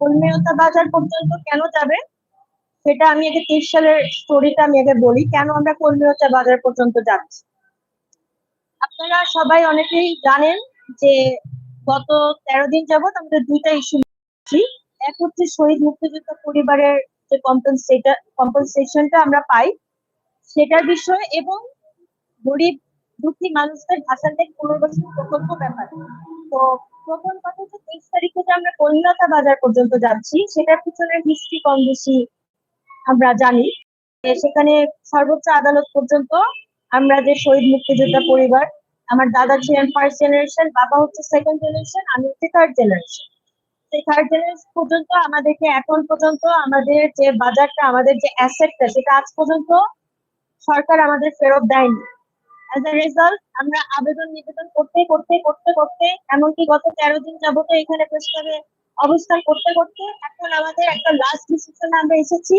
কলমিয়তা বাজার পর্যন্ত কেন যাবে? সেটা আমি আগে তেইশ সালের স্টোরিটা আমি আগে বলি, কেন আমরা কলমিয়তা বাজার পর্যন্ত যাচ্ছি? আপনারা সবাই অনেকেই জানেন যে গত তেরো দিন যাবত আমাদের দুইটা ইস্যু এক হচ্ছে শহীদ মুক্তিযোদ্ধা পরিবারের যে কম্পেনসেশনটা আমরা পাই, সেটার বিষয়ে এবং গরিব দুঃখী মানুষদের ভাষাতে পুনর্বাসন প্রকল্প ব্যাপার। তো প্রথম কথা হচ্ছে তেইশ তারিখ থেকে আমরা কলকাতা বাজার পর্যন্ত যাচ্ছি, সেটার পিছনে হিস্ট্রি কম বেশি আমরা জানি। সেখানে সর্বোচ্চ আদালত পর্যন্ত আমরা যে শহীদ মুক্তিযোদ্ধা পরিবার, আমার দাদা ছিলেন ফার্স্ট জেনারেশন বাবা হচ্ছে সেকেন্ড জেনারেশন আমি হচ্ছে থার্ড জেনারেশন সেই থার্ড জেনারেশন পর্যন্ত আমাদেরকে এখন পর্যন্ত আমাদের যে বাজারটা, আমাদের যে অ্যাসেটটা সেটা আজ পর্যন্ত সরকার আমাদের ফেরত দেয়নি। অ্যাজ এ রেজাল্ট আমরা আবেদন নিবেদন করতে করতে করতে করতে, এমনকি গত তেরো দিন যাবত এখানে প্রস্তাবে অবস্থান করতে করতে এখন আমাদের একটা লাস্ট ডিসিশন আমরা এসেছি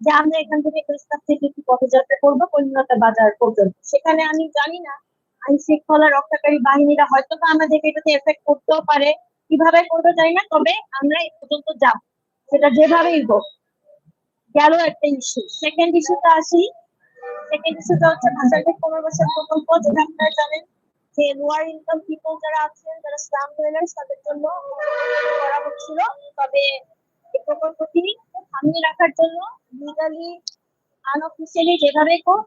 যে আমরা এখান থেকে প্রস্তাব থেকে একটু পথযাত্রা করব কলিকাতা বাজার পর্যন্ত। সেখানে আমি জানি না, আইন শৃঙ্খলা রক্ষাকারী বাহিনীরা হয়তো বা আমাদেরকে এটাতে এফেক্ট করতেও পারে। কীভাবে করবে জানি না, তবে আমরা এই পর্যন্ত যাব। সেটা যেভাবেই হোক, গেল একটা ইস্যু সেকেন্ড ইস্যুটা আসি সেকেন্ড ইস্যুটা হচ্ছে ভাষাকে পুনর্বাসন প্রকল্প যেটা আপনারা জানেন যে লোয়ার ইনকাম পিপল যারা আছেন, যারা স্লাম ডোয়েলার্স তাদের জন্য করা হচ্ছিল তবে এই প্রকল্পটি সামনে রাখার জন্য লিগালি আনঅফিসিয়ালি যেভাবে হোক,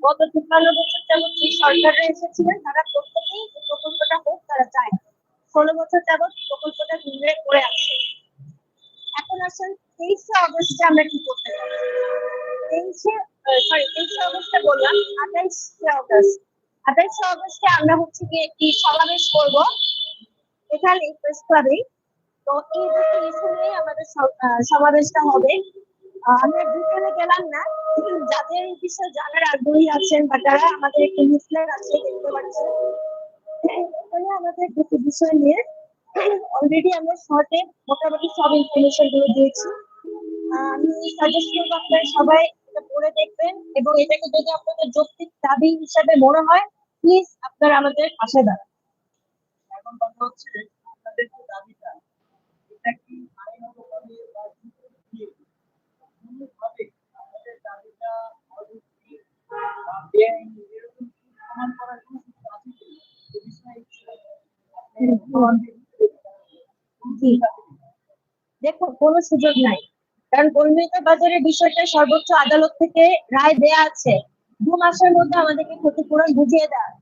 গত তিপ্পান্ন বছর যাবত যে সরকাররা এসেছিলেন, তারা প্রত্যেকেই এই প্রকল্পটা হোক, তারা চায় ষোলো বছর যাবত প্রকল্পটা ঘুরে পড়ে আছে এখন আসেন তেইশে অগস্টে আমরা কি করতে পারি? তেইশে সরি তেইশে অগস্টে বললাম, আঠাইশে অগস্ট আঠাইশে অগস্টে আমরা হচ্ছে গিয়ে একটি সমাবেশ করব, এখানে প্রেস ক্লাবে তো এই দুটো ইস্যু নিয়ে আমাদের সমাবেশটা হবে। আমরা ডিটেলে গেলাম না। যাদের এই বিষয়ে জানার আগ্রহী আছেন বা যারা আমাদের একটি নিউজলেট আছে, দেখতে পাচ্ছেন। এখানে আমাদের দুটি বিষয় নিয়ে অলরেডি আমরা শর্টে মোটামুটি সব ইনফরমেশনগুলো দিয়েছি। আমি সাজেস্ট করব আপনারা সবাই এটা পড়ে দেখবেন এবং এটাকে যদি আপনাদের যৌক্তিক দাবি হিসাবে মনে হয় প্লিজ আপনারা আমাদের পাশে দাঁড়ান। এখন কথা হচ্ছে আপনাদের যে দাবিটা এটা কি আইনগতভাবে বা কোনোভাবে আপনাদের দাবিটা অযৌক্তিক? বা বেআইনি এরকম প্রমাণ করার কোনো কিছু আছে কি এ বিষয়ে আপনি। দেখুন কোনো সুযোগ নাই। কারণ কলমিতা বাজারের বিষয়টা সর্বোচ্চ আদালত থেকে রায় দেয়া আছে। দু মাসের মধ্যে আমাদেরকে ক্ষতিপূরণ বুঝিয়ে দেয়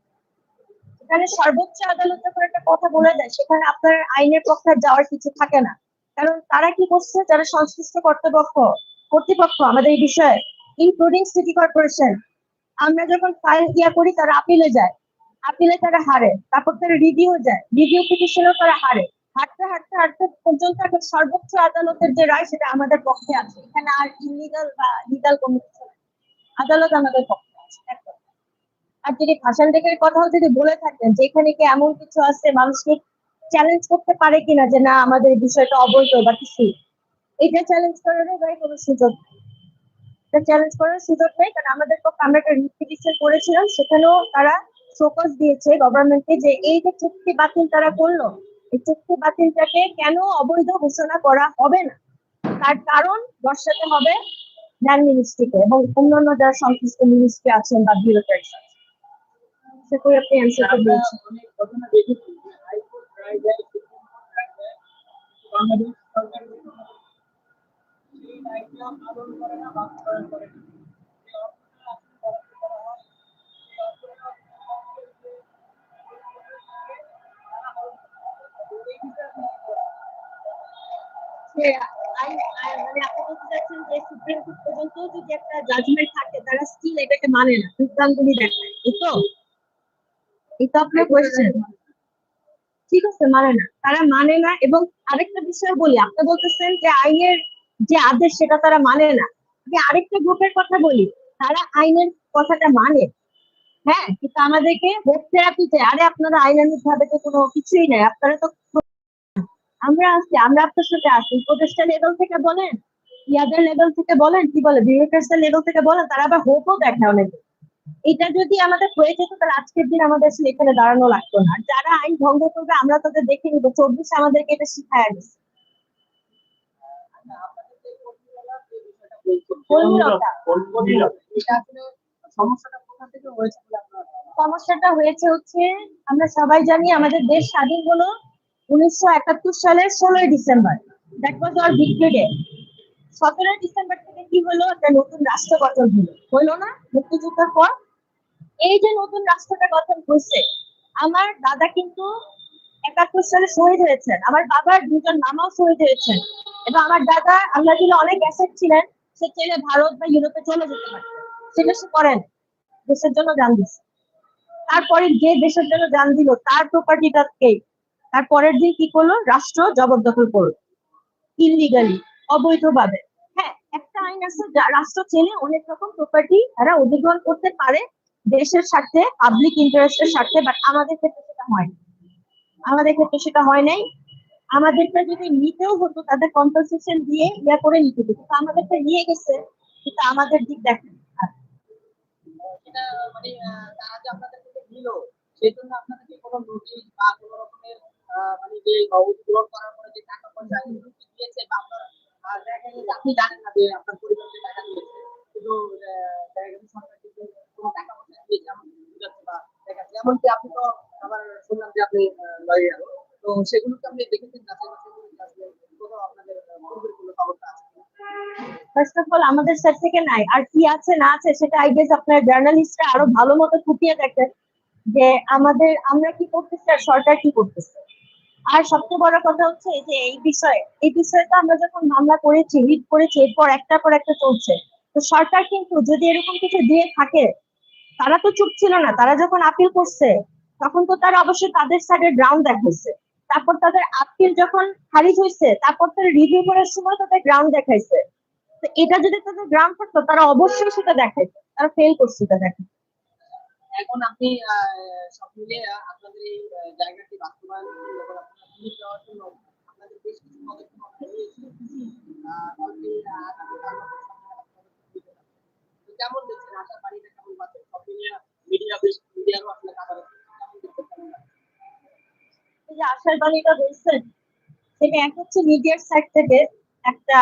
এখানে সর্বোচ্চ আদালত যখন একটা কথা বলে দেয়, সেখানে আপনার আইনের পক্ষে যাওয়ার কিছু থাকে না। কারণ তারা কি করছে? যারা সংশ্লিষ্ট কর্তৃপক্ষ কর্তৃপক্ষ আমাদের এই বিষয়ে ইনক্লুডিং সিটি কর্পোরেশন আমরা যখন ফাইল ইয়া করি, তারা আপিলে যায়। আপিলে তারা হারে, তারপর তারা রিভিউ যায়। রিভিউ পিটিশনও তারা হারে। হাঁটতে হাঁটতে হাঁটতে পর্যন্ত এখন সর্বোচ্চ আদালতের যে রায় সেটা আমাদের পক্ষে আছে। এখানে আর ইলিগাল বা লিগাল কোনো কিছু আদালত আমাদের পক্ষে আছে আর যদি ভাষান ডেকের কথাও যদি বলে থাকেন যে এখানে কি এমন কিছু আছে মানুষকে চ্যালেঞ্জ করতে পারে কিনা যে না, আমাদের বিষয়টা অবৈধ বা কিছু? এটা চ্যালেঞ্জ করারও গায়ে কোনো সুযোগ নেই। এটা চ্যালেঞ্জ করার সুযোগ নেই কারণ আমাদের পক্ষে আমরা একটা রিপিটিশন করেছিলাম, সেখানেও তারা ফোকাস দিয়েছে গভর্নমেন্টকে যে এই যে চুক্তি বাতিল তারা করল চুক্তি বাতিলটাকে কেন অবৈধ ঘোষণা করা হবে না? তার কারণ বর্ষাতে হবে ল্যান্ড মিনিস্ট্রিকে এবং অন্যান্য যারা সংশ্লিষ্ট মিনিস্ট্রি আছেন বা বিউরোক্রেটস আছেন। সেটা আপনি মানে মানে ঠিক আছে মানে না, তারা মানে না, এবং আরেকটা বিষয় বলি, আপনি বলতেছেন যে আইনের যে আদেশ, সেটা তারা মানে না। আমি আরেকটা গ্রুপের কথা বলি, তারা আইনের কথাটা মানে। হ্যাঁ কিন্তু আমাদেরকে হোপ থেরাপিতে আরে আপনারা আইনানুক ভাবে তো কোনো কিছুই নাই, আপনারা তো আমরা আছি আমরা আপনার সাথে আছি। উপদেষ্টা লেভেল থেকে বলেন ইয়াদের লেভেল থেকে বলেন কি বলে বিউরোক্রাটসের লেভেল থেকে বলেন তারা আবার হোপও দেখায় অনেকে। এটা যদি আমাদের হয়ে যেত তাহলে আজকের দিন আমাদের আসলে এখানে দাঁড়ানো লাগতো না। যারা আইন ভঙ্গ করবে আমরা তাদের দেখে নিব চব্বিশে আমাদেরকে এটা শিখায় দিচ্ছে সমস্যাটা হয়েছে হচ্ছে আমরা সবাই জানি আমাদের দেশ স্বাধীন হলো। উনিশশো একাত্তর সালের ষোলোই December. That was our victory day সতেরোই ডিসেম্বর থেকে কি হলো? একটা নতুন রাষ্ট্র গঠন হলো। হলো না? মুক্তিযুদ্ধের পর? এই যে নতুন রাষ্ট্রটা গঠন হয়েছে আমার দাদা কিন্তু একাত্তর সালে শহীদ হয়েছেন। আমার বাবার দুজন মামাও শহীদ হয়েছেন। এবং আমার দাদা আল্লাহ দিলে অনেক অ্যাসেট ছিলেন, সে ছেলে ভারত বা ইউরোপে চলে যেতে পারে সেটা সে করেন। দেশের জন্য জান দিচ্ছে তারপরে যে দেশের জন্য জান দিল, তার প্রপার্টিটাকে তার পরের দিন কি করল? রাষ্ট্র জবরদখল করল। ইলিগালি অবৈধভাবে। হ্যাঁ একটা আইন আছে রাষ্ট্র চেনে অনেক রকম প্রপার্টি তারা অধিগ্রহণ করতে পারে দেশের স্বার্থে পাবলিক ইন্টারেস্টের স্বার্থে বাট আমাদের ক্ষেত্রে সেটা হয় আমাদের ক্ষেত্রে সেটা হয় নাই। আমাদেরটা যদি নিতেও হতো, তাদের কম্পেনসেশন দিয়ে ইয়া করে নিতে হতো। কিন্তু আমাদেরটা নিয়ে গেছে, কিন্তু আমাদের দিক দেখেন। মানে তারা যে নিল, সেই জন্য আপনাদেরকে কোনো নোটিশ বা কোনো রকমের মানে যে টাকা পয়সা আপনি জানেন যে আপনার টাকা দিয়েছে আপনি তো শুনলাম যে সেগুলোকে আপনি কোথাও আপনাদের অফ অল আমাদের সাইড থেকে নাই। আর কি আছে, না আছে, সেটা আই গেস আপনার জার্নালিস্টরা আরও ভালো মতো খুঁটিয়ে দেখেন যে আমাদের, আমরা কি করতেছি আর সরকার কি করতেছে। আর সবচেয়ে বড় কথা হচ্ছে এই যে এই বিষয়ে এই বিষয়ে তো আমরা যখন মামলা করেছি রিড করেছি, এরপর একটা পর একটা চলছে। তো সরকার কিন্তু যদি এরকম কিছু দিয়ে থাকে, তারা তো চুপ ছিল না। তারা যখন আপিল করছে, তখন তো তারা অবশ্যই তাদের সাইডের গ্রাউন্ড দেখাইছে। তারপর তাদের আপিল যখন খারিজ হয়েছে তারপর তারা রিভিউ করার সময় তাদের গ্রাউন্ড দেখাইছে। তো এটা যদি তাদের গ্রাম থাকতো, তারা অবশ্যই সেটা দেখাইতো। তারা ফেল করছে এটা দেখে। এখন আপনি সব মিলে আপনাদের এই জায়গাটি বাস্তবায়ন আশার বাণীটা এক হচ্ছে মিডিয়ার থেকে একটা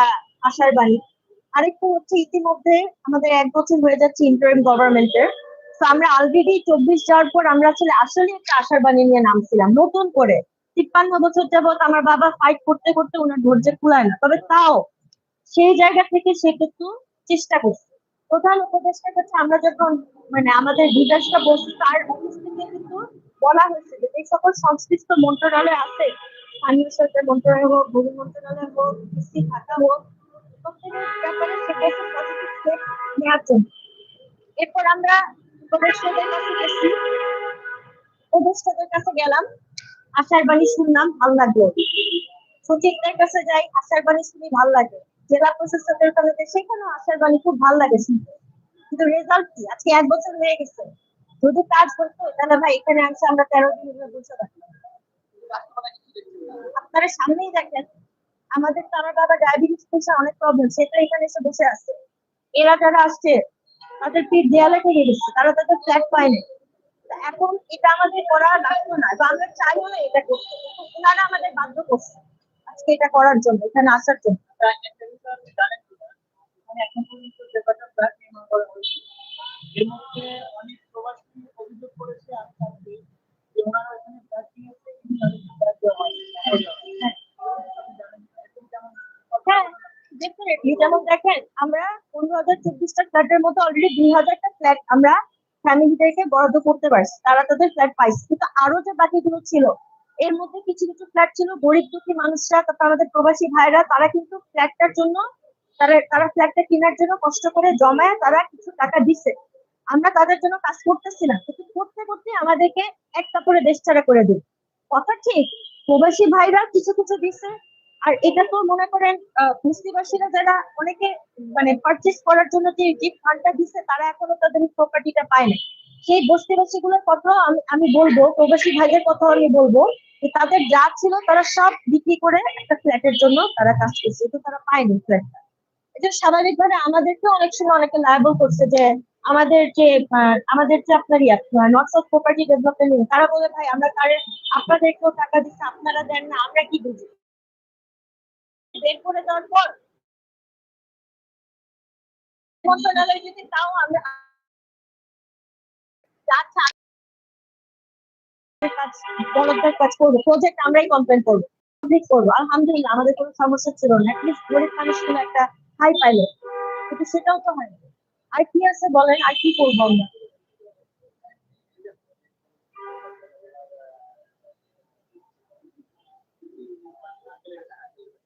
আরেকটা হচ্ছে ইতিমধ্যে আমাদের এক বছর হয়ে যাচ্ছে গভর্নমেন্টের তো আমরা অলরেডি চব্বিশ যাওয়ার পর আমরা আসলে আসলে একটা আশার বাণী নিয়ে নামছিলাম, নতুন করে। তিপ্পান্ন বছর যাবত আমার বাবা ফাইট করতে করতে ওনার ধৈর্যের কুলায় না। তবে তাও সেই জায়গা থেকে সে কিন্তু চেষ্টা করছে। প্রধান উপদেষ্টা কাছে আমরা যখন মানে আমাদের বিকাশটা বলছি তার অফিস থেকে কিন্তু বলা হয়েছে যে এই সকল সংশ্লিষ্ট মন্ত্রণালয় আছে, স্থানীয় সরকার মন্ত্রণালয় হোক ভূমি মন্ত্রণালয় হোক কৃষি খাতা হোক এরপর আমরা উপদেষ্টাদের কাছে গেছি। উপদেষ্টাদের কাছে গেলাম। আশার বাণী শুনলাম, ভালো লাগল সচিবদের কাছে যাই আশার বাণী শুনি, ভালো লাগে। জেলা প্রশাসকের কাছে সেখানেও আশার বাণী খুব ভালো লাগে শুনতে। কিন্তু রেজাল্ট কি? আজকে এক বছর হয়ে গেছে। যদি কাজ করতো তাহলে ভাই, এখানে আসছে আমরা তেরো দিন বসে না। আপনারা সামনেই দেখেন, আমাদের তো আমার বাবা ডায়াবেটিস পেশা অনেক প্রবলেম সেটা এখানে এসে বসে আছে। এরা যারা আসছে, তাদের পিঠ দেয়ালে থেকে গেছে, তারা তাদের ফ্ল্যাট পায়নি। এখন এটা আমাদের করা লাগতো না, বা আমরা চাইও না এটা করতে। কিন্তু ওনারা আমাদের বাধ্য করছে আজকে এটা করার জন্য, এখানে আসার জন্য। এখন অনেক অভিযোগ করেছে যে ওনারা ডেফিনেটলি যেমন দেখেন, আমরা পনেরো হাজার চব্বিশটা ফ্ল্যাটের মতো অলরেডি দুই হাজারটা ফ্ল্যাট আমরা ফ্যামিলিদেরকে বরাদ্দ করতে পারছি, তারা তাদের ফ্ল্যাট পাইছে। কিন্তু আরও যে বাকিগুলো ছিল, এর মধ্যে কিছু কিছু ফ্ল্যাট ছিল, গরিব দুঃখী মানুষরা আমাদের প্রবাসী ভাইরা, তারা কিন্তু ফ্ল্যাটটার জন্য তারা তারা ফ্ল্যাটটা কেনার জন্য কষ্ট করে জমায়, তারা কিছু টাকা দিছে আমরা তাদের জন্য কাজ করতেছি না, কিন্তু করতে করতে আমাদেরকে এক কাপড়ে দেশ ছাড়া করে দিল। কথা ঠিক? প্রবাসী ভাইরা কিছু কিছু দিছে আর এটা তো মনে করেন আহ, বস্তিবাসীরা যারা অনেকে মানে পারচেস করার জন্য যে যে ফান্ডটা দিচ্ছে তারা এখনও তাদের প্রপার্টিটা পায় না সেই বস্তিবাসী গুলোর কথা আমি আমি বলব প্রবাসী ভাইদের কথা আমি বলব তাদের যা ছিল তারা সব বিক্রি করে একটা ফ্ল্যাটের জন্য তারা কাজ করছে কিন্তু তারা পায়নি ফ্ল্যাটটা এটা স্বাভাবিকভাবে আমাদেরকেও অনেক সময় অনেকে লায়াবল করছে যে আমাদের যে আমাদের যে আপনার নর্থ সাউথ প্রপার্টি ডেভেলপমেন্ট তারা বলে ভাই আমরা তারে আপনাদেরকেও টাকা দিচ্ছে আপনারা দেন না আমরা কি বুঝি? বের করে দেওয়ার পর মন্ত্রণালয় যদি তাও আমরা কাজ করব আমরাই কমপ্লেন করব করব আলহামদুলিল্লাহ, আমাদের কোনো সমস্যা ছিল না গরিব একটা হাই কিন্তু সেটাও তো হয়। আর কি আছে বলেন, আর কি করব আমরা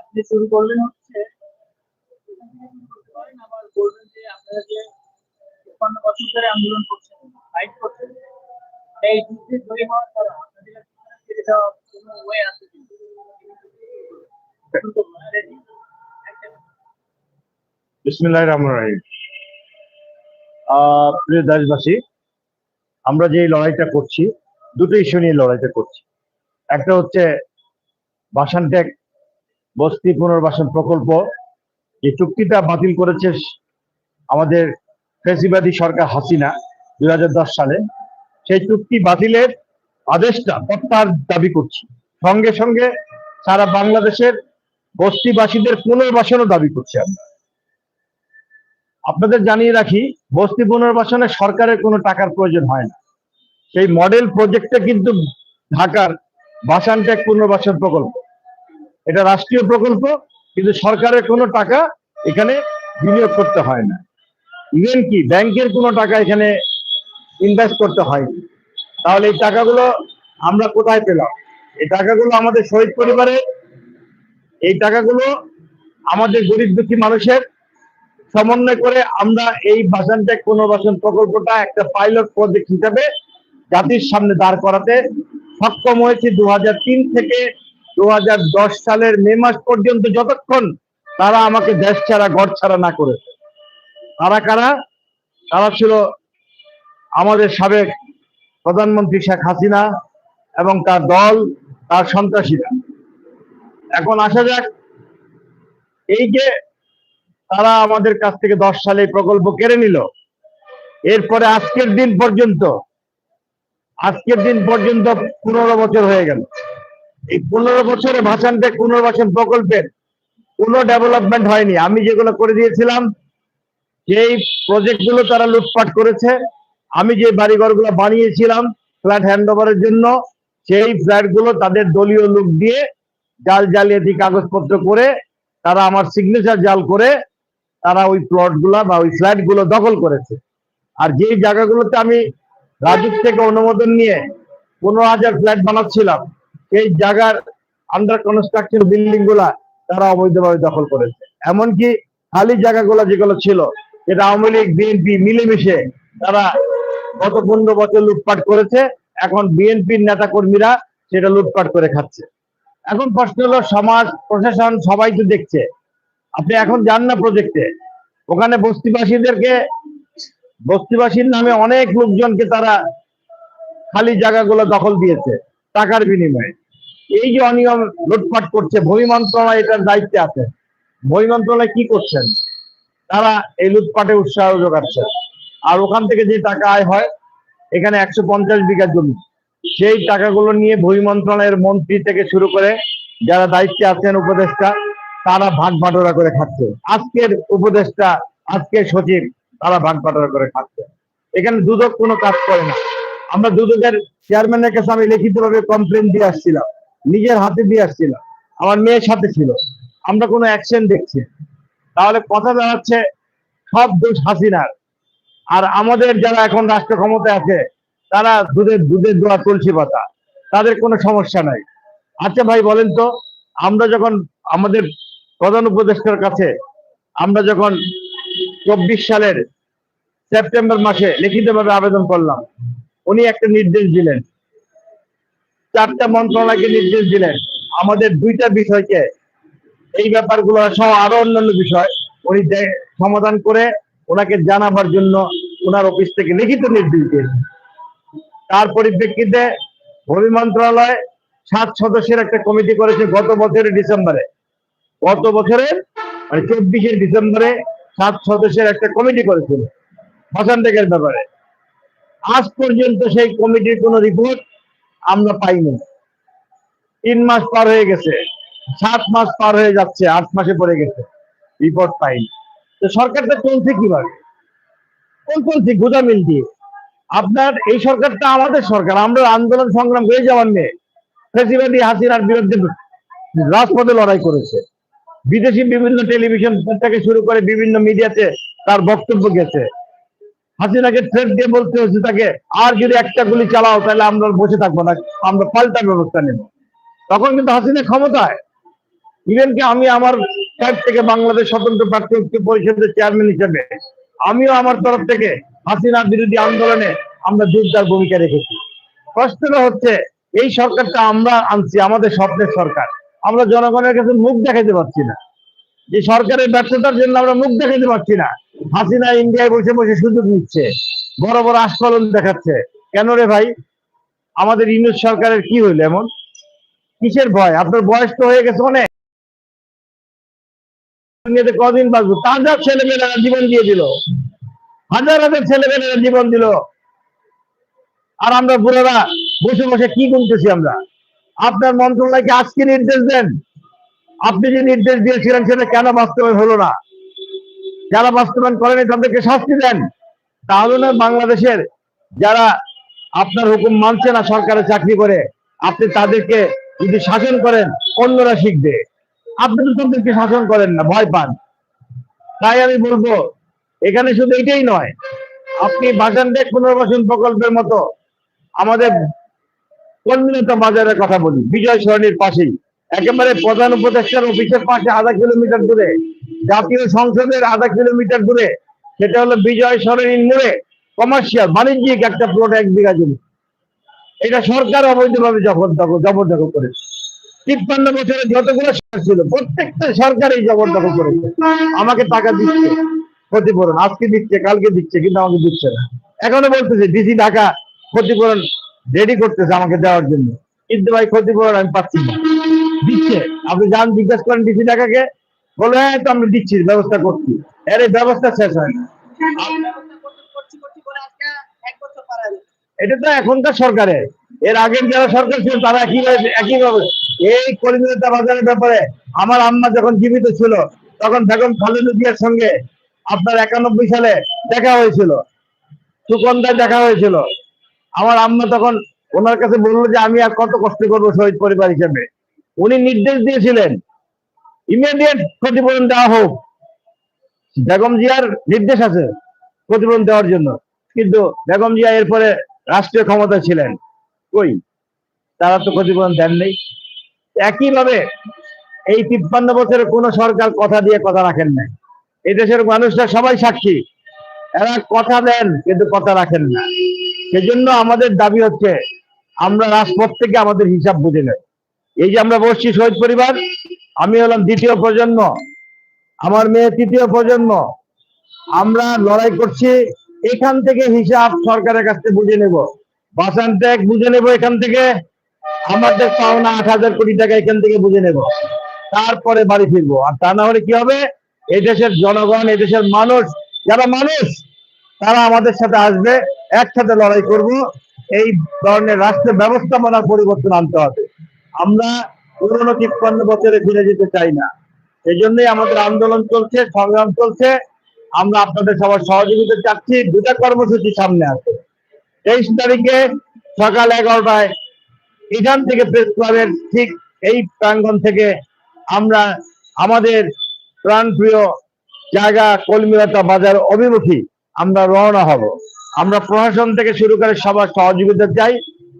আপনি শুরু করলেন হচ্ছে। আবার বলবেন যে আপনারা যে তিপ্পান্ন বছর ধরে আন্দোলন করছেন ফাইট করছেন। এই যুদ্ধে জয়ী হওয়ার পর আপনাদের কোনো ওয়ে আছে কি? এখন তো ready। একটা বিসমিল্লাহ রহমান রাহিম। প্রিয় দেশবাসী, আমরা যে লড়াইটা করছি, দুটো ইস্যু নিয়ে লড়াইটা করছি। একটা হচ্ছে বাসানটেক বস্তি পুনর্বাসন প্রকল্প। যে চুক্তিটা বাতিল করেছে আমাদের ফেসিবাদী সরকার হাসিনা দু হাজার দশ সালে, সেই চুক্তি বাতিলের আদেশটা প্রত্যাহার দাবি করছি। সঙ্গে সঙ্গে সারা বাংলাদেশের বস্তিবাসীদের পুনর্বাসনও দাবি করছি আমরা। আপনাদের জানিয়ে রাখি, বস্তি পুনর্বাসনে সরকারের কোনো টাকার প্রয়োজন হয় না। সেই মডেল প্রজেক্টটা কিন্তু ঢাকার বাসানটেক পুনর্বাসন প্রকল্প। এটা রাষ্ট্রীয় প্রকল্প, কিন্তু সরকারের কোনো টাকা এখানে বিনিয়োগ করতে হয় না। ইভেন কি, ব্যাংকের কোনো টাকা এখানে ইনভেস্ট করতে হয়নি তাহলে এই টাকাগুলো আমরা কোথায় পেলাম? এই টাকাগুলো আমাদের শহীদ পরিবারের এই টাকাগুলো আমাদের গরিব দুঃখী মানুষের সমন্বয় করে আমরা এই বাসানটেক পুনর্বাসন প্রকল্পটা, একটা পাইলট প্রজেক্ট হিসাবে জাতির সামনে দাঁড় করাতে সক্ষম হয়েছে দু থেকে দু হাজার দশ সালের মে মাস পর্যন্ত যতক্ষণ তারা আমাকে দেশ ছাড়া, ঘর ছাড়া না করেছে। তারা কারা? তারা ছিল আমাদের সাবেক প্রধানমন্ত্রী শেখ হাসিনা এবং তার দল, তার সন্ত্রাসীরা। এখন আসা যাক। এই যে তারা আমাদের কাছ থেকে দশ সালে প্রকল্প কেড়ে নিল। এরপরে আজকের দিন পর্যন্ত, আজকের দিন পর্যন্ত পনেরো বছর হয়ে গেল। এই পনেরো বছরে ভাষানটেক পুনর্বাসন প্রকল্পের কোনো ডেভেলপমেন্ট হয়নি। আমি যেগুলো করে দিয়েছিলাম সেই প্রজেক্টগুলো তারা লুটপাট করেছে, আমি যে বাড়িঘরগুলো বানিয়েছিলাম ফ্ল্যাট হ্যান্ড জন্য, সেই ফ্ল্যাটগুলো তাদের দলীয় লোক দিয়ে জাল জালিয়াতি কাগজপত্র করে তারা আমার সিগনেচার জাল করে তারা ওই প্লটগুলা বা ওই ফ্ল্যাটগুলো দখল করেছে। আর যেই জায়গাগুলোতে আমি রাজুক থেকে অনুমোদন নিয়ে পনেরো হাজার ফ্ল্যাট বানাচ্ছিলাম, সেই জায়গার আন্ডার কনস্ট্রাকশন বিল্ডিংগুলা তারা অবৈধভাবে দখল করেছে। এমনকি খালি জায়গাগুলো যেগুলো ছিল, যেটা আওয়ামী লীগ বিএনপি মিলেমিশে তারা গত পনেরো বছর লুটপাট করেছে, এখন বিএনপির নেতা কর্মীরা সেটা লুটপাট করে খাচ্ছে। এখন প্রশ্ন হলো, সমাজ, প্রশাসন সবাই তো দেখছে। আপনি এখন যান না প্রজেক্টে ওখানে বস্তিবাসীদেরকে, বস্তিবাসীর নামে অনেক লোকজনকে তারা খালি জায়গাগুলো দখল দিয়েছে, টাকার বিনিময়ে। এই যে অনিয়ম লুটপাট করছে, ভূমি মন্ত্রণালয় এটার দায়িত্বে আছে। ভূমি মন্ত্রণালয় কি করছেন? তারা এই লুটপাটে উৎসাহ যোগাচ্ছে। আর ওখান থেকে যে টাকা আয় হয়, এখানে একশো পঞ্চাশ বিঘা জমি। সেই টাকাগুলো নিয়ে ভূমি মন্ত্রণালয়ের মন্ত্রী থেকে শুরু করে যারা দায়িত্বে আছেন উপদেষ্টা, তারা ভাগ বাটোয়ারা করে খাচ্ছে। আজকের উপদেষ্টা, আজকের সচিব, তারা ভাগ বাটোয়ারা করে খাচ্ছে। এখানে দুদক কোনো কাজ করে না। আমরা দুদকের চেয়ারম্যানের কাছে আমি লিখিতভাবে কমপ্লেন দিয়ে আসছিলাম। নিজের হাতে দিয়ে আসছিলাম। আমার মেয়ের সাথে ছিল। আমরা কোনো অ্যাকশন দেখছি তাহলে কথা দাঁড়াচ্ছে সব দোষ হাসিনার। আর আমাদের যারা এখন রাষ্ট্র ক্ষমতায় আছে তারা দুধের দুধের দোয়া তুলসী পাতা। তাদের কোনো সমস্যা নাই। আচ্ছা ভাই, বলেন তো, আমরা যখন আমাদের প্রধান উপদেষ্টার কাছে, আমরা যখন চব্বিশ সালের সেপ্টেম্বর মাসে লিখিতভাবে আবেদন করলাম, উনি একটা নির্দেশ দিলেন। চারটা মন্ত্রণালয়কে নির্দেশ দিলেন। আমাদের দুইটা বিষয়কে, এই ব্যাপারগুলো সহ আরও অন্যান্য বিষয় উনি সমাধান করে ওনাকে জানাবার জন্য ওনার অফিস থেকে লিখিত নির্দেশ দিয়েছেন। তার পরিপ্রেক্ষিতে ভূমি মন্ত্রণালয় সাত সদস্যের একটা কমিটি করেছে গত বছরের ডিসেম্বরে। গত বছরের মানে চব্বিশের ডিসেম্বরে সাত সদস্যের একটা কমিটি করেছিল ফাঁসানটেকের ব্যাপারে। আজ পর্যন্ত সেই কমিটির কোনো রিপোর্ট আমরা পাইনি। তিন মাস পার হয়ে গেছে, সাত মাস পার হয়ে যাচ্ছে, আট মাসে পড়ে গেছে, রিপোর্ট পাইনি। তো সরকারটা চলছে কীভাবে? কোন চলছে? গোদামিল দিয়ে। আপনার এই সরকারটা আমাদের সরকার, আমরা আন্দোলন সংগ্রাম হয়ে যাওয়ার নেই। ফেসিবাদী হাসিনার বিরুদ্ধে রাজপথে লড়াই করেছে। বিদেশি বিভিন্ন টেলিভিশন থেকে শুরু করে বিভিন্ন মিডিয়াতে তার বক্তব্য গেছে। হাসিনাকে থ্রেট দিয়ে বলতে হচ্ছে তাকে, আর যদি একটা গুলি চালাও, তাহলে আমরা বসে থাকব না, আমরা পাল্টা ব্যবস্থা নেব। তখন কিন্তু হাসিনা ক্ষমতায়। ইভেন কি আমি আমার সাইড থেকে বাংলাদেশ স্বতন্ত্র প্রার্থী পরিষদের চেয়ারম্যান হিসেবে, আমিও আমার তরফ থেকে হাসিনা বিরোধী আন্দোলনে আমরা জোরদার ভূমিকা রেখেছি। প্রশ্নটা হচ্ছে, এই সরকারটা আমরা আনছি, আমাদের স্বপ্নের সরকার। আমরা জনগণের কাছে মুখ দেখাতে পারছি না। যে সরকারের ব্যর্থতার জন্য আমরা মুখ দেখাতে পারছি না। হাসিনা ইন্ডিয়ায় বসে বসে সুযোগ নিচ্ছে, বড় বড় আস্ফলন দেখাচ্ছে। কেন রে ভাই? আমাদের ইউনিট সরকারের কি হইল এমন? কিসের ভয়? আপনার বয়স তো হয়ে গেছে অনেক। কদিন বাঁচবো? তাজা ছেলেমেয়েরা জীবন দিয়ে দিল। হাজার হাজার ছেলেমেয়েরা জীবন দিল। আর আমরা বুড়োরা বসে বসে কি গুনতেছি আমরা? আপনার মন্ত্রণালয়কে আজকে নির্দেশ দেন? আপনি যে নির্দেশ দিয়েছিলেন সেটা কেন বাস্তবায়ন হলো না? যারা বাস্তবায়ন করেনি তাদেরকে শাস্তি দেন। তাহলে না বাংলাদেশের যারা আপনার হুকুম মানছে না সরকারের চাকরি করে, আপনি তাদেরকে যদি শাসন করেন, অন্যরা শিখবে। আপনি তো তাদেরকে শাসন করেন না, ভয় পান। তাই আমি বলব এখানে শুধু এটাই নয়, আপনি বাগানটেক পুনর্বাসন প্রকল্পের মতো আমাদের কর্মীনতা বাজারের কথা বলি, বিজয় সরণির পাশেই। একেবারে প্রধান উপদেষ্টার অফিসের পাশে আধা কিলোমিটার দূরে, জাতীয় সংসদের আধা কিলোমিটার দূরে, সেটা হলো বিজয় সরণির মোড়ে কমার্শিয়াল বাণিজ্যিক একটা প্লট এক বিঘা জমি। এটা সরকার অবৈধভাবে জবরদখল জবরদখল করেছে। তিপ্পান্ন বছরে যতগুলো সরকার ছিল, প্রত্যেকটা সরকার এই জবরদখল করেছে। আমাকে টাকা দিচ্ছে। ক্ষতিপূরণ। আজকে দিচ্ছে, কালকে দিচ্ছে, কিন্তু আমাকে দিচ্ছে না। এখনও বলতেছে, ডিসি ঢাকা ক্ষতিপূরণ রেডি করতেছে আমাকে দেওয়ার জন্য। কিন্তু ভাই, ক্ষতিপূরণ আমি পাচ্ছি না। দিচ্ছে। আপনি যান, জিজ্ঞাসা করেন ডিসি ঢাকাকে। বলে হ্যাঁ তো আমরা দিচ্ছি, ব্যবস্থা করছি। এর এই ব্যবস্থা শেষ হয় না। এটা তো এখনকার সরকারের এর আগের যারা সরকার ছিল, তারা একইভাবে একইভাবে। এই কলিমিতা বাজারের ব্যাপারে আমার আম্মা যখন জীবিত ছিল, তখন বেগম খালেদা জিয়ার সঙ্গে আপনার একানব্বই সালে দেখা হয়েছিল। সুকন্দায় দেখা হয়েছিল। আমার আম্মা তখন ওনার কাছে বলল যে, আমি আর কত কষ্ট করব শহীদ পরিবার হিসেবে? উনি নির্দেশ দিয়েছিলেন ইমিডিয়েট ক্ষতিপূরণ দেওয়া হোক। বেগম জিয়ার নির্দেশ আছে ক্ষতিপূরণ দেওয়ার জন্য। কিন্তু বেগম জিয়া এরপরে রাষ্ট্রীয় ক্ষমতা ছিলেন। কই? তারা তো ক্ষতিপূরণ দেন নেই একইভাবে এই তিপ্পান্ন বছরে কোন সরকার কথা দিয়ে কথা রাখেন নাই। এই দেশের মানুষরা সবাই সাক্ষী। এরা কথা দেন, কিন্তু কথা রাখেন না। সেজন্য আমাদের দাবি হচ্ছে, আমরা রাজপথ থেকে আমাদের হিসাব বুঝে নেই এই যে আমরা বসছি শহীদ পরিবার, আমি হলাম দ্বিতীয় প্রজন্ম, আমার মেয়ে তৃতীয় প্রজন্ম। আমরা লড়াই করছি, এখান থেকে হিসাব সরকারের কাছ থেকে বুঝে নেব। বাসান ট্যাগ বুঝে নেব এখান থেকে, আমাদের পাওনা আট হাজার কোটি টাকা এখান থেকে বুঝে নেব। তারপরে বাড়ি ফিরবো। আর তা না হলে কি হবে? এই দেশের জনগণ এই দেশের মানুষ, যারা মানুষ, তারা আমাদের সাথে আসবে, একসাথে লড়াই করব। এই ধরনের রাষ্ট্র ব্যবস্থাপনার পরিবর্তন আনতে হবে। আমরা পুরনো তিপ্পান্ন বছরে ফিরে যেতে চাই না। এই জন্যই আমাদের আন্দোলন চলছে, সংগ্রাম চলছে। আমরা আপনাদের সবার সহযোগিতা চাচ্ছি, দুটা কর্মসূচি সামনে আছে। তেইশ তারিখে সকাল এগারোটায় এখান থেকে প্রেস ক্লাবের ঠিক এই প্রাঙ্গণ থেকে আমরা আমাদের প্রাণপ্রিয় জায়গা কলমিলতা বাজার অভিমুখী আমরা রওনা হব। আমরা প্রশাসন থেকে শুরু করে সবার সহযোগিতা চাই।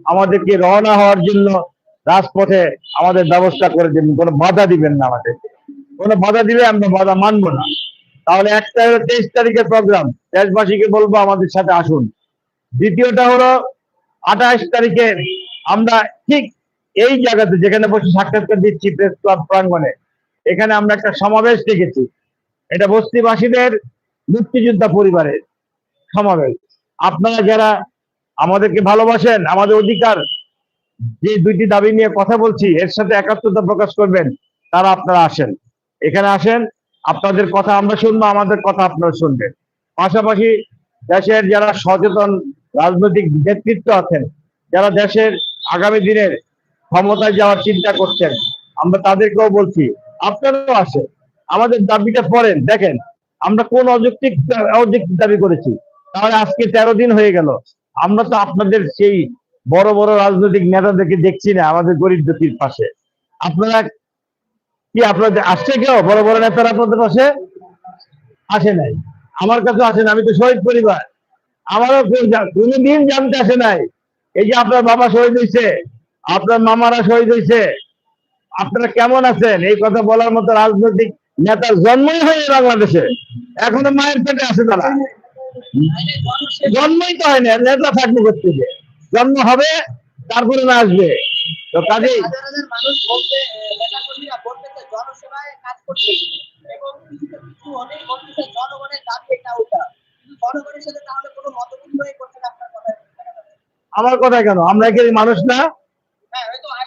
আমাদেরকে রওনা হওয়ার জন্য রাজপথে আমাদের ব্যবস্থা করে দেবেন কোনো বাধা দিবেন না আমাদের। কোনো বাধা দিলে আমরা বাধা মানব না। তাহলে একটা হলো তেইশ তারিখের প্রোগ্রাম দেশবাসীকে বলব আমাদের সাথে আসুন। দ্বিতীয়টা হলো আঠাশ তারিখে আমরা ঠিক এই জায়গাতে যেখানে বসে সাক্ষাৎকার দিচ্ছি প্রেস ক্লাব প্রাঙ্গণে এখানে আমরা একটা সমাবেশ দেখেছি। এটা বস্তিবাসীদের মুক্তিযোদ্ধা পরিবারের সমাবেশ। আপনারা যারা আমাদেরকে ভালোবাসেন, আমাদের অধিকার, যে দুইটি দাবি নিয়ে কথা বলছি, এর সাথে একাত্মতা প্রকাশ করবেন, তারা আপনারা আসেন। এখানে আসেন, আপনাদের কথা আমরা শুনব, আমাদের কথা আপনারা শুনবেন। পাশাপাশি দেশের যারা সচেতন রাজনৈতিক নেতৃত্ব আছেন, যারা দেশের আগামী দিনের ক্ষমতায় যাওয়ার চিন্তা করছেন, আমরা তাদেরকেও বলছি আপনারাও আসে আমাদের দাবিটা পড়েন দেখেন, আমরা কোন অযৌক্তিক অযৌক্তিক দাবি করেছি? তাহলে আজকে তেরো দিন হয়ে গেল। আমরা তো আপনাদের সেই বড় বড় রাজনৈতিক নেতাদেরকে দেখছি না, আমাদের গরিব দুঃখীর পাশে। আপনারা কি আপনাদের, আসছে কেউ? বড় বড় নেতারা আপনাদের পাশে? আসে নাই। আমার কাছে আসে না আমি তো শহীদ পরিবার। আমারও কোনোদিন জানতে আসে নাই। এই যে আপনার বাবা শহীদ হয়েছে আপনার মামারা শহীদ হয়েছে আপনারা কেমন আছেন? এই কথা বলার মতো রাজনৈতিক নেতার জন্মই হয়নি বাংলাদেশে। এখনও মায়ের পেটে আছে তারা। জন্মই তো হয় না নেতা থাকবে করতে জন্ম হবে, তারপরে না আসবে। তো কাজ আমার কথা কেন? আমরা কি মানুষ না হ্যাঁ হয়তো আসছে না আপনাদের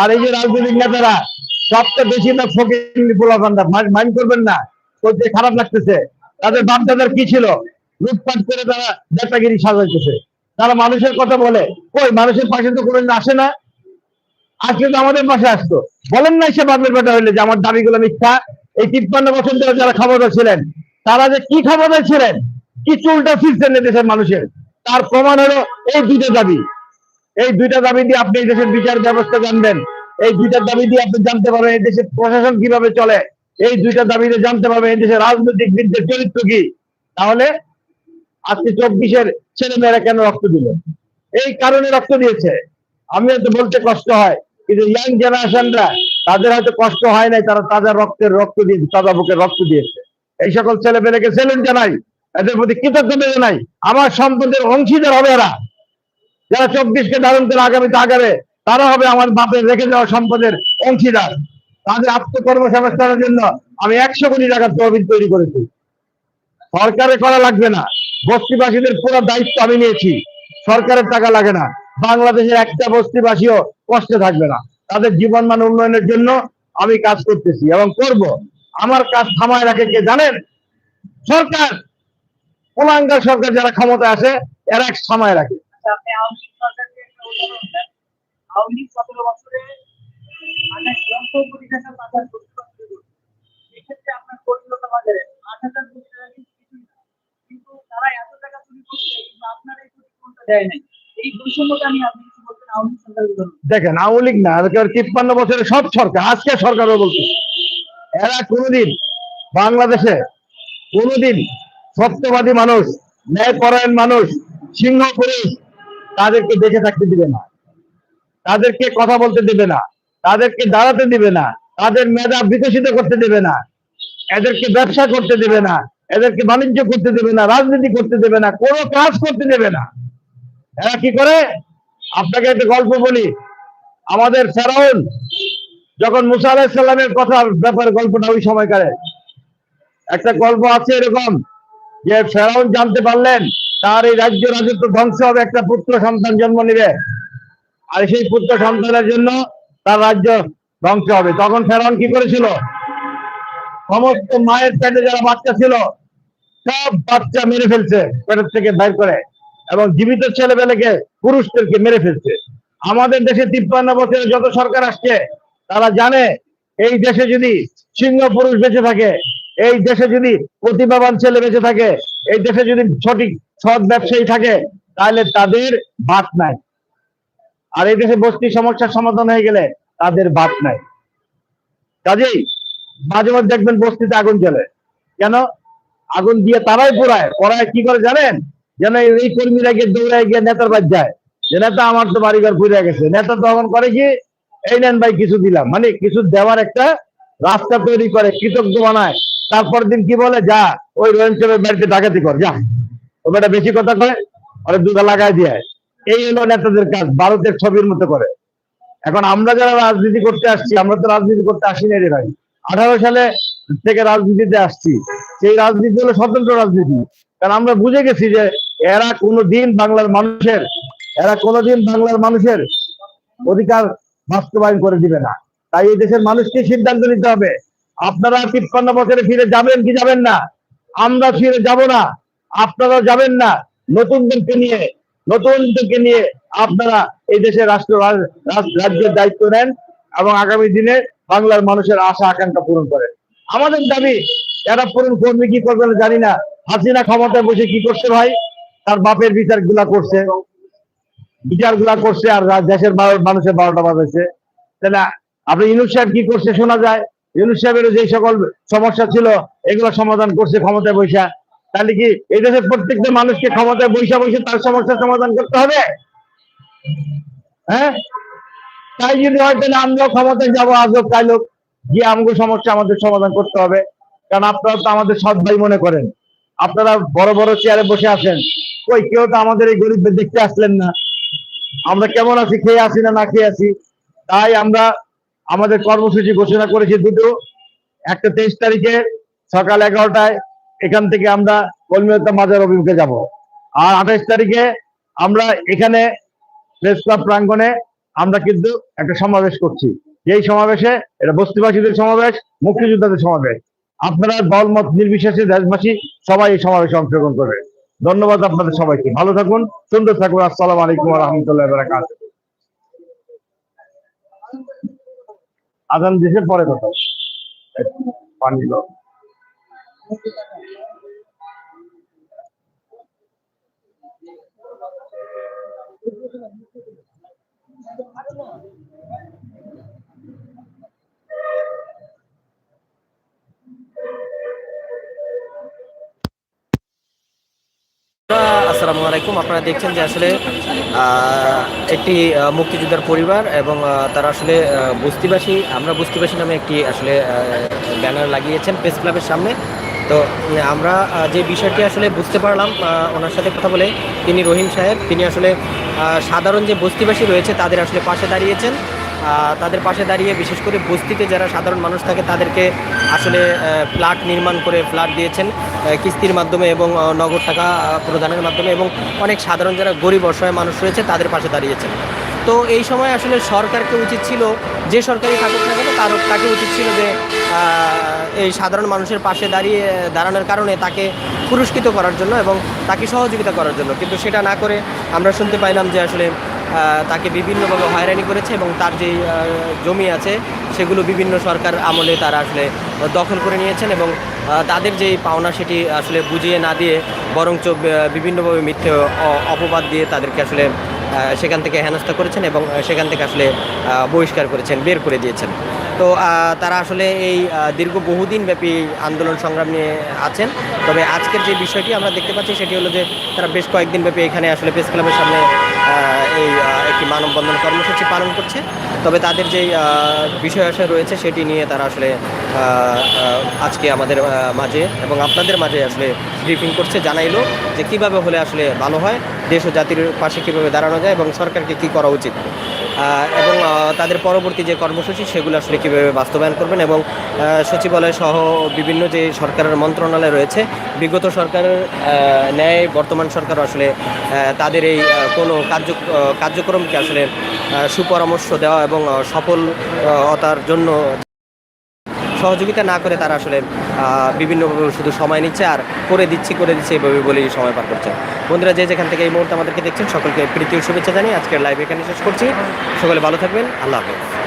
আর এই যে রাজনৈতিক নেতারা সবচেয়ে বেশি না ফকির পোলাপান্ডা মাইন্ড করবেন না করতে খারাপ লাগতেছে। তাদের বাপদাদার কি ছিল? লুটপাট করে তারা নেতাগিরি সাজাইতেছে। তারা মানুষের কথা বলে। কই মানুষের পাশে তো কোনোদিন আসে না? আজকে তো আমাদের পাশে আসতো। বলেন না সে বাপের বেটা হইলে যে আমার দাবিগুলো মিথ্যা। এই তিপ্পান্ন বছর ধরে যারা ক্ষমতা ছিলেন তারা যে কি ক্ষমতা ছিলেন? কি চুলটা ফিরছেন দেশের মানুষের? তার প্রমাণ হলো এই দুটো দাবি। এই দুইটা দাবি দিয়ে আপনি এই দেশের বিচার ব্যবস্থা জানবেন। এই দুইটা দাবি দিয়ে আপনি জানতে পারবেন এই দেশের প্রশাসন কীভাবে চলে। এই দুইটা দাবিতে জানতে পারবেন এই দেশের রাজনৈতিক বৃদ্ধের চরিত্র কি। তাহলে আজকে চব্বিশের ছেলে মেয়েরা কেন রক্ত দিল? এই কারণে রক্ত দিয়েছে। আমি হয়তো বলতে কষ্ট হয়, কিন্তু ইয়াং জেনারেশনরা তাদের হয়তো কষ্ট হয় নাই, তারা তাজা রক্তের রক্ত দিয়েছে তাজা বুকের রক্ত দিয়েছে। এই সকল ছেলে পেলেকে সেলুন জানাই। এদের প্রতি কৃতজ্ঞতা জানাই। আমার সন্তানদের অংশীদার হবে এরা। যারা চব্বিশকে ধারণ করে আগামীতে আগাবে তারা হবে আমার বাপের রেখে যাওয়া সম্পদের অংশীদার। তাদের আত্মকর্মসংস্থানের জন্য আমি একশো কোটি টাকার তহবিল তৈরি করেছি। সরকারে করা লাগবে না। বস্তিবাসীদের পুরো দায়িত্ব আমি নিয়েছি। সরকারের টাকা লাগে না। বাংলাদেশের একটা বস্তিবাসীও কষ্টে থাকবে না। তাদের জীবন মান উন্নয়নের জন্য আমি কাজ করতেছি এবং করব। আমার কাজ থামায় রাখে কে জানেন? সরকার। কুলাঙ্গার সরকার যারা ক্ষমতা আছে এরা এক থামায় রাখে। আপনি আওয়ামী লীগ সরকারকে আওয়ামী লীগ সতেরো বছরে আঠাশ লক্ষ কোটি টাকা বাজার করতে পারছে আপনার কলকাতা বাজারে আট হাজার কোটি টাকা কিন্তু কিছুই না। কিন্তু তারা এত টাকা চুরি করছে কিন্তু আপনার এই ক্ষতিপূরণটা দেয় নাই এই বৈষম্যটা নিয়ে আপনি কিছু বলছেন আওয়ামী লীগ দেখেন আওয়ামী লীগ না তিপ্পান্ন বছরে সব সরকার আজকে সরকারও বলছে। এরা কোনোদিন বাংলাদেশে কোনোদিন সত্যবাদী মানুষ ন্যায়পরায়ণ মানুষ সিংহ পুরুষ তাদেরকে দেখে থাকতে দিবে না। তাদেরকে কথা বলতে দিবে না। তাদেরকে দাঁড়াতে দিবে না। তাদের মেধা বিকশিত করতে দেবে না। এদেরকে ব্যবসা করতে দেবে না। এদেরকে বাণিজ্য করতে দেবে না। রাজনীতি করতে দেবে না। কোনো কাজ করতে দেবে না। এরা কি করে? আপনাকে একটা গল্প বলি। আমাদের ফেরাউন, যখন মুসা আলাহিসাল্লামের কথা ব্যাপারে গল্পটা ওই সময়কারে একটা গল্প আছে এরকম যে ফেরাউন জানতে পারলেন তার এই রাজ্য রাজত্ব ধ্বংস হবে, একটা পুত্র সন্তান জন্ম নেবে। আর সেই পুত্র সন্তানের জন্য তার রাজ্য ধ্বংস হবে। তখন ফেরাউন কি করেছিল? সমস্ত মায়ের পেটে যারা বাচ্চা ছিল, সব বাচ্চা মেরে ফেলছে পেটের থেকে বের করে এবং জীবিত ছেলেবেলেকে পুরুষদেরকে মেরে ফেলছে। আমাদের দেশে তিপ্পান্ন বছরে যত সরকার আসছে, তারা জানে এই দেশে যদি সিংহ পুরুষ বেঁচে থাকে, এই দেশে যদি প্রতিভাবান ছেলে বেঁচে থাকে এই দেশে যদি সঠিক সৎ ব্যবসায়ী থাকে, তাহলে তাদের ভাত নাই। আর এই দেশে বস্তি সমস্যার সমাধান হয়ে গেলে তাদের ভাত নাই। কাজেই মাঝে মাঝে দেখবেন বস্তিতে আগুন জ্বলে। কেন? আগুন দিয়ে তারাই পোড়ায়। পোড়ায় কি করে জানেন? যেন এই- কর্মীরা গিয়ে দৌড়ায় গিয়ে নেতার বাদ যায়। যে নেতা, আমার তো বাড়িঘর পুড়ে গেছে। নেতা তখন করে কি, এই নেন ভাই, কিছু দিলাম। মানে কিছু দেওয়ার একটা রাস্তা তৈরি করে, কৃতজ্ঞ বানায়। তারপর দিন কি বলে? যা, ওই রোহিম বাড়িতে ডাকাতি কর, যা। ও বেটা বেশি কথা কয়, ওরা দুধা লাগাই দিয়ে এই হলো নেতাদের কাজ, ভারতের ছবির মতো করে। এখন আমরা যারা রাজনীতি করতে আসছি, আমরা তো রাজনীতি করতে আসি না রে ভাই। আঠারো সালে থেকে রাজনীতিতে আসছি। সেই রাজনীতি হলো স্বতন্ত্র রাজনীতি। কারণ আমরা বুঝে গেছি যে এরা কোনোদিন বাংলার মানুষের, এরা কোনোদিন বাংলার মানুষের অধিকার বাস্তবায়ন করে দিবে না। তাই এই দেশের মানুষকে সিদ্ধান্ত নিতে হবে। আপনারা তিপ্পান্ন বছরে ফিরে যাবেন কি যাবেন না? আমরা ফিরে যাব না। আপনারা যাবেন না। নতুনদেরকে নিয়ে নতুনদেরকে নিয়ে আপনারা এই দেশের রাষ্ট্র, রাজ- রাজ- রাজ্যের দায়িত্ব নেন এবং আগামী দিনে বাংলার মানুষের আশা, আকাঙ্ক্ষা পূরণ করেন। আমাদের দাবি এরা পূরণ করবে কি করবে জানি না। হাসিনা ক্ষমতায় বসে কি করছে ভাই? তার বাপের বিচারগুলা করছে। বিচারগুলা করছে আর দেশের মানুষের বারোটা বাজাইছে তাহলে আপনি ইউনুস সাহেব কি করছে শোনা যায়? ইউনুস সাহেবের যে সকল সমস্যা ছিল, এগুলো সমাধান করছে ক্ষমতায় বৈশা তাহলে কি এই দেশের প্রত্যেকটা মানুষকে ক্ষমতায় বৈশা বসে তার সমস্যার সমাধান করতে হবে? হ্যাঁ? তাই যদি হয়, তাহলে আমরাও ক্ষমতায় যাব, আজও কাল হোক গিয়ে আমগো সমস্যা আমাদের সমাধান করতে হবে। কারণ আপনারা তো আমাদের সৎ ভাই মনে করেন। আপনারা বড় বড় চেয়ারে বসে আছেন। কই, কেউ তো আমাদের এই গরিবদের দেখতে আসলেন না। আমরা কেমন আছি, খেয়ে আছি না না খেয়ে আছি তাই আমরা আমাদের কর্মসূচি ঘোষণা করেছি দুটো। একটা তেইশ তারিখে সকাল এগারোটায় এখান থেকে আমরা কলমিয়তা মাজার অভিমুখে যাব। আর আঠাইশ তারিখে আমরা এখানে প্রেস ক্লাব প্রাঙ্গণে আমরা কিন্তু একটা সমাবেশ করছি। এই সমাবেশে এটা বস্তিবাসীদের সমাবেশ, মুক্তিযোদ্ধাদের সমাবেশ। আপনারা দলমত নির্বিশেষে দেশবাসী সবাই এই সমাবেশে অংশগ্রহণ করবে। ধন্যবাদ আপনাদের সবাইকে। ভালো থাকুন, সুন্দর থাকুন। আসসালাম আলাইকুম রহমতুল্লাহ আজান দেশের পরে কথা পানি দাও। আসসালামু আলাইকুম। আপনারা দেখছেন যে আসলে একটি মুক্তিযোদ্ধার পরিবার এবং তারা আসলে বস্তিবাসী। আমরা বস্তিবাসী নামে একটি আসলে ব্যানার লাগিয়েছেন প্রেস ক্লাবের সামনে। তো আমরা যে বিষয়টি আসলে বুঝতে পারলাম ওনার সাথে কথা বলে তিনি রহিম সাহেব। তিনি আসলে সাধারণ যে বস্তিবাসী রয়েছে তাদের আসলে পাশে দাঁড়িয়েছেন। তাদের পাশে দাঁড়িয়ে, বিশেষ করে বস্তিতে যারা সাধারণ মানুষ থাকে, তাদেরকে আসলে ফ্ল্যাট নির্মাণ করে ফ্ল্যাট দিয়েছেন কিস্তির মাধ্যমে এবং নগদ টাকা প্রদানের মাধ্যমে এবং অনেক সাধারণ যারা গরিব, অসহায় মানুষ রয়েছে, তাদের পাশে দাঁড়িয়েছেন। তো এই সময় আসলে সরকারকে উচিত ছিল, যে সরকারি থাকুক না কেন, তার, তাকে উচিত ছিল যে এই সাধারণ মানুষের পাশে দাঁড়িয়ে, দাঁড়ানোর কারণে তাকে পুরস্কৃত করার জন্য এবং তাকে সহযোগিতা করার জন্য। কিন্তু সেটা না করে আমরা শুনতে পাইলাম যে আসলে তাকে বিভিন্নভাবে হয়রানি করেছে এবং তার যে জমি আছে সেগুলো বিভিন্ন সরকার আমলে তারা আসলে দখল করে নিয়েছেন এবং তাদের যেই পাওনা সেটি আসলে বুঝিয়ে না দিয়ে বরঞ্চ বিভিন্নভাবে মিথ্যে অপবাদ দিয়ে তাদেরকে আসলে সেখান থেকে হেনস্থা করেছেন এবং সেখান থেকে আসলে বহিষ্কার করেছেন, বের করে দিয়েছেন। তো তারা আসলে এই দীর্ঘ বহুদিন ব্যাপী আন্দোলন সংগ্রাম নিয়ে আছেন। তবে আজকের যে বিষয়টি আমরা দেখতে পাচ্ছি সেটি হলো যে, তারা বেশ কয়েকদিন ব্যাপী এখানে আসলে প্রেস ক্লাবের সামনে এই একটি মানববন্ধন কর্মসূচি পালন করছে। তবে তাদের যেই বিষয় আসা রয়েছে সেটি নিয়ে তারা আসলে আজকে আমাদের মাঝে এবং আপনাদের মাঝে আসলে ব্রিফিং করছে, জানাইলো যে কীভাবে হলে আসলে ভালো হয়, দেশ ও জাতির পাশে কীভাবে দাঁড়ানো যায় এবং সরকারকে কি করা উচিত। এবং তাদের পরবর্তী যে কর্মসূচি সেগুলো আসলে কীভাবে বাস্তবায়ন করবেন এবং সচিবালয় সহ বিভিন্ন যে সরকারের মন্ত্রণালয় রয়েছে, বিগত সরকারের ন্যায়, বর্তমান সরকার আসলে তাদের এই কোনো কার্য কার্যক্রমকে আসলে সুপরামর্শ দেওয়া এবং সফলতার জন্য সহযোগিতা না করে তারা আসলে বিভিন্নভাবে শুধু সময় নিচ্ছে আর করে দিচ্ছি, করে দিচ্ছে এইভাবে বলেই সময় পার করছে। বন্ধুরা, যে যেখান থেকে এই মুহূর্তে আমাদেরকে দেখছেন, সকলকে প্রীতি ও শুভেচ্ছা জানিয়ে আজকের লাইভ এখানে শেষ করছি। সকলে ভালো থাকবেন। আল্লাহ হাফেজ।